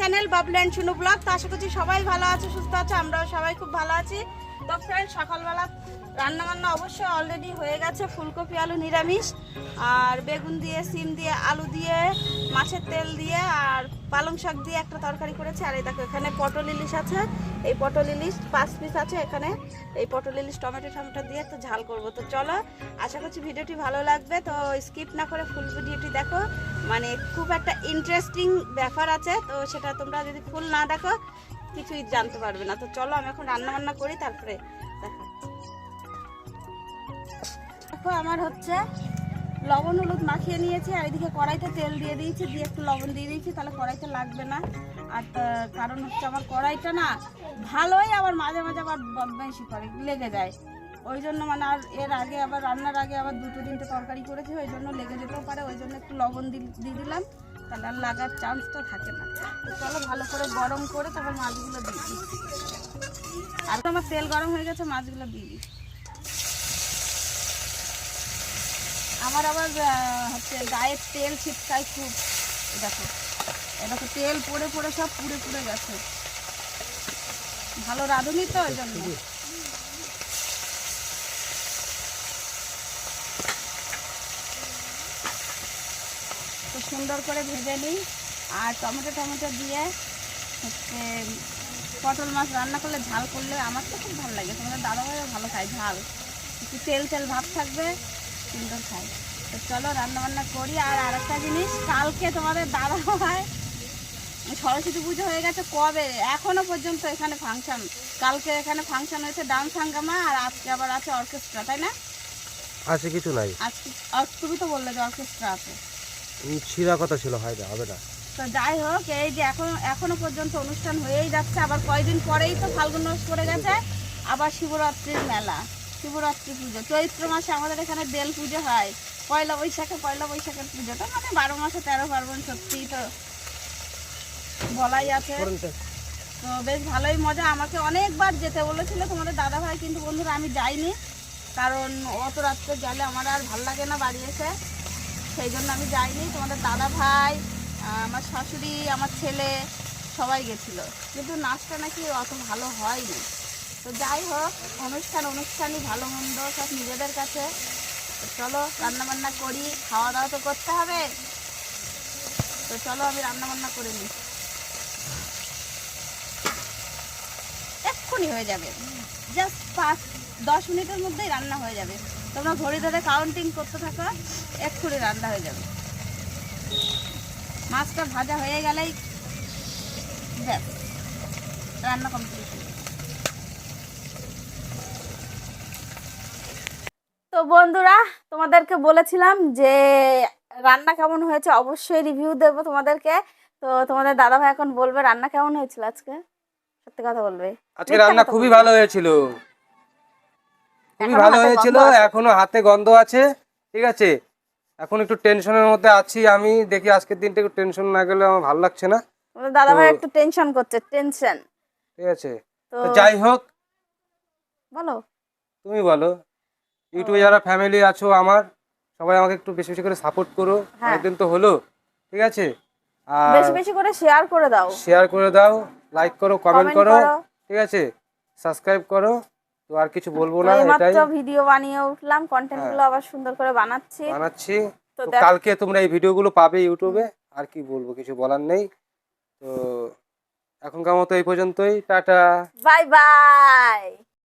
Channel Bablu and Shunu vlog তো আশা করছি সবাই ভালো আছে, সুস্থ আছে, আমরাও সবাই খুব ভালো আছি। তো ফ্রেন্ড সকালবেলা রান্না বান্না অবশ্যই অলরেডি হয়ে গেছে, ফুলকপি, আলু নিরামিষ, আর বেগুন দিয়ে, সিম দিয়ে, আলু দিয়ে, মাছের তেল দিয়ে, আর পালং শাক দিয়ে একটা তরকারি করেছে। আর এই দেখো, এখানে পটল ইলিশ আছে, এই পটল ইলিশ পাঁচ পিস আছে এখানে। এই পটল ইলিশ, টমেটো টমেটো দিয়ে একটু ঝাল করব। তো চলো, আশা করছি ভিডিওটি ভালো লাগবে। তো স্কিপ না করে ফুল ভিডিওটি দেখো। মানে খুব একটা ইন্টারেস্টিং ব্যাপার আছে। তো সেটা তোমরা যদি ফুল না দেখো, কিছুই জানতে পারবে না। তো চলো, আমি এখন রান্না বান্না করি, তারপরে দেখাচ্ছি দেখো, আমার হচ্ছে লবণ হলুদ মাখিয়ে নিয়েছি, আর এদিকে কড়াইতে তেল দিয়ে দিয়েছি, দিয়ে একটু লবণ দিয়ে দিয়েছি, তাহলে কড়াইতে লাগবে না। আর কারণ হচ্ছে আমার কড়াইটা না ভালোই আবার মাঝে মাঝে আবার বদমাইশি করে, লেগে যায়। ওই জন্য মানে আর এর আগে আবার রান্নার আগে আবার দুটো তিনটে তরকারি করেছি, ওই জন্য লেগে যেতেও পারে, ওই জন্য একটু লবণ দিয়ে দিলাম, তাহলে আর লাগার চান্সটা থাকে না। চলো ভালো করে গরম করে তারপর মাছগুলো দিয়ে দিই আর তো আমার তেল গরম হয়ে গেছে, মাছগুলো দিয়ে দিই আমার আবার হচ্ছে গায়ের তেল ছিটকায় খুব। দেখো দেখো, তেল পড়ে পড়ে সব পুড়ে পুড়ে গেছে। ভালো রাঁধুনি তো ওই জন্য। সুন্দর করে ভেজে নিই। আর টমেটো টমেটো দিয়ে হচ্ছে পটল মাছ রান্না করলে ঝাল করলে আমার তো খুব ভালো লাগে। তোমাদের দাদাভাইও ভালো খায় ঝাল। একটু তেল তেল ভাব থাকবে। সুন্দর খায় তো চলো রান্না বান্না করি আর আরেকটা জিনিস কালকে তোমাদের দাদা হয় সরস্বতী পুজো হয়ে গেছে কবে? এখনও পর্যন্ত এখানে ফাংশন। কালকে এখানে ফাংশন হয়েছে ডান্স হাঙ্গামা আর আজকে আবার আছে অর্কেস্ট্রা তাই না? আছে কিছু নাই। আজকে তুমি তো বললে যে অর্কেস্ট্রা আছে। ছিঁড়া কথা ছিল হয় না হবে না। তো যাই হোক এই যে এখন এখনও পর্যন্ত অনুষ্ঠান হয়েই যাচ্ছে আবার কয়দিন পরেই তো ফাল্গুন মাস পড়ে গেছে আবার শিবরাত্রির মেলা। শিবরাত্রি পুজো। চৈত্র মাসে আমাদের এখানে বেল পুজো হয়। পয়লা বৈশাখে পয়লা বৈশাখের পুজোটা মানে বারো মাসে তেরো পার্বণ, সত্যিই তো বলাই আছে। তো বেশ ভালোই মজা। আমাকে অনেকবার যেতে বলেছিল তোমাদের দাদা ভাই কিন্তু বন্ধুরা, আমি যাইনি। কারণ অত রাত্রে গেলে আমার আর ভালো লাগে না বাড়ি এসে। সেই জন্য আমি যাইনি। তোমাদের দাদা ভাই আমার শাশুড়ি, আমার ছেলে সবাই গেছিল। কিন্তু নাচটা নাকি অত ভালো হয়নি। তো যাই হোক, অনুষ্ঠান, অনুষ্ঠানই ভালো মন্দ, সব নিজেদের কাছে। চলো, রান্নাবান্না করি খাওয়া দাওয়া তো করতে হবে। তো চলো, আমি রান্নাবান্না করে নিই। এক্ষুনি হয়ে যাবে। জাস্ট পাঁচ, দশ মিনিটের মধ্যেই রান্না হয়ে যাবে। তোমরা ঘড়ি ধরে কাউন্টিং করতে থাকো, এক্ষুনি রান্না হয়ে যাবে। মাছটা ভাজা হয়ে গেলেই ব্যাস, রান্না কমপ্লিট তো বন্ধুরা তোমাদেরকে বলেছিলাম যে রান্না কেমন হয়েছে অবশ্যই রিভিউ দেবো তোমাদেরকে। তো তোমাদের দাদা ভাই এখন বলবে রান্না কেমন হয়েছিল আজকে? সত্যি কথা বলবে। আজকে রান্না খুবই ভালো হয়েছিল। খুবই ভালো হয়েছিল এখনও হাতে গন্ধ আছে ঠিক আছে? এখন একটু টেনশনের মধ্যে আছি আমি দেখি আজকের দিনটা একটু টেনশন না গেলে আমার ভালো লাগছে না। তোমাদের দাদা ভাই একটু টেনশন করছে টেনশন ঠিক আছে। তো যাই হোক। বলো। তুমি বলো। ইউটিউবে যারা ফ্যামিলি আছো আমার সবাই আমাকে একটু বেশি বেশি করে সাপোর্ট করো। একদিন তো হলো ঠিক আছে? আর বেশি বেশি করে শেয়ার করে দাও। শেয়ার করে দাও লাইক করো কমেন্ট করো। ঠিক আছে? সাবস্ক্রাইব করো তো আর কিছু বলব না এটাই। ভিডিও বানিয়ে উঠলাম কন্টেন্টগুলো আবার সুন্দর করে বানাচ্ছি। বানাচ্ছি। তো তো কালকে তোমরা এই ভিডিওগুলো পাবে ইউটিউবে আর কি বলব কিছু বলার নেই। তো এখনকার মতো এই পর্যন্তই টাটা। Bye bye